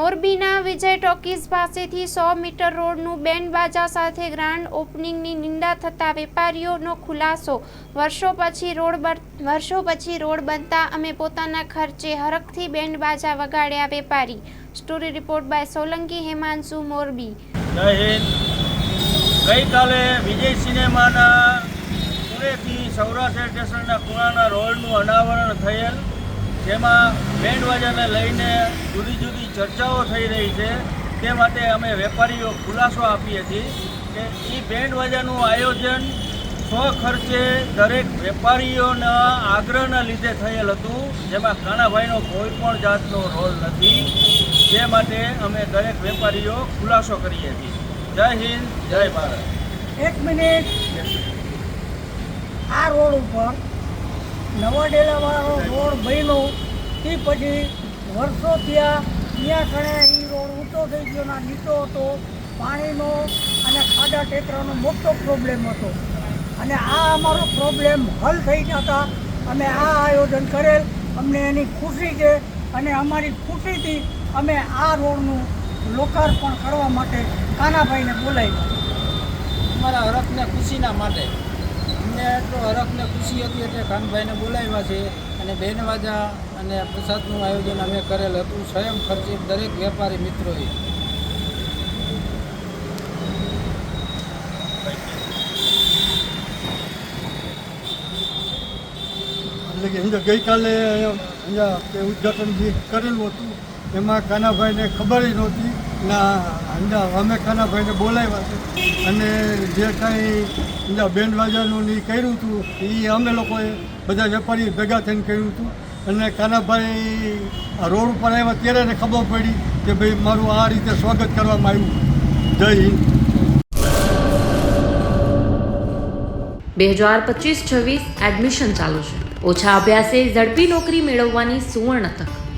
મોરબીના વિજય ટોકીઝ પાસેથી સો મીટર રોડનું બેન્ડ બાજા સાથે ગ્રાન્ડ ઓપનિંગની નિંદા થતા વેપારીઓનો ખુલાસો. વર્ષો પછી રોડ વર્ષો પછી રોડ બનતા અમે પોતાના ખર્ચે હરખથી બેન્ડ બાજા વગાડ્યા વેપારી. Story report by Solanki Hemanshu, Morbi. ગઈકાલે વિજય સિનેમાના પુણેથી સૌરાષ્ટ્ર સ્ટેશનના ખૂણાના રોડનું અનાવરણ થયેલ જેમાં બેન્ડ વાજાને લઈને જુદી જુદી ચર્ચાઓ થઈ રહી છે. તે માટે અમે વેપારીઓ ખુલાસો આપીએ છીએ કે એ બેન્ડ વાજાનું આયોજન સ્વખર્ચે દરેક વેપારીઓના આગ્રહના લીધે થયેલ હતું. જેમાં કાણાભાઈનો કોઈ પણ જાતનો રોલ નથી. તે માટે અમે દરેક વેપારીઓ ખુલાસો કરીએ છીએ. જય હિન્દ, જય ભારત. એક મિનિટ. આ રોડ ઉપર નવા ડેલાવાળો રોડ બન્યો. તે પછી વર્ષો ત્યાં ત્યાં કણે એ રોડ ઊંચો થઈ ગયો ના નીચો હતો. પાણીનો અને ખાડા ટેકરાનો મોટો પ્રોબ્લેમ હતો. અને આ અમારો પ્રોબ્લેમ હલ થઈ જતા અમે આ આયોજન કરેલ. અમને એની ખુશી છે. અને અમારી ખુશીથી અમે આ રોડનું લોકાર્પણ કરવા માટે કાનાભાઈને બોલાવ્યા. અમારા હરખને ખુશીના માટે. અમને એટલો હરખને ખુશી હતી એટલે કાનભાઈને બોલાવ્યા છે અને બેનવાજા અને પ્રસાદનું આયોજન અમે કરેલ હતું. સ્વયં ખર્ચે દરેક વેપારી મિત્રોએ. એટલે કે સમજો ગઈકાલે અહીંયા અહીંયા ઉદ્ઘાટન જે કરેલું હતું, એમાં કાનાભાઈને ખબર જ નહોતી. ના અમે કાનાભાઈને બોલાવ્યા છે. અને જે કાંઈ બેન્ડ વાજાનું ને કર્યું હતું એ અમે લોકોએ બધા વેપારી ભેગા થઈને કર્યું હતું અને કાનાભાઈ રોડ ઉપર આવ્યા ત્યારે એને ખબર પડી કે ભાઈ મારું આ રીતે સ્વાગત કરવામાં આવ્યું. જય હિન્દ. બે હજાર પચીસ છવ્વીસ એડમિશન ચાલુ છે. ઓછા અભ્યાસે ઝડપી નોકરી મેળવવાની સુવર્ણ તક.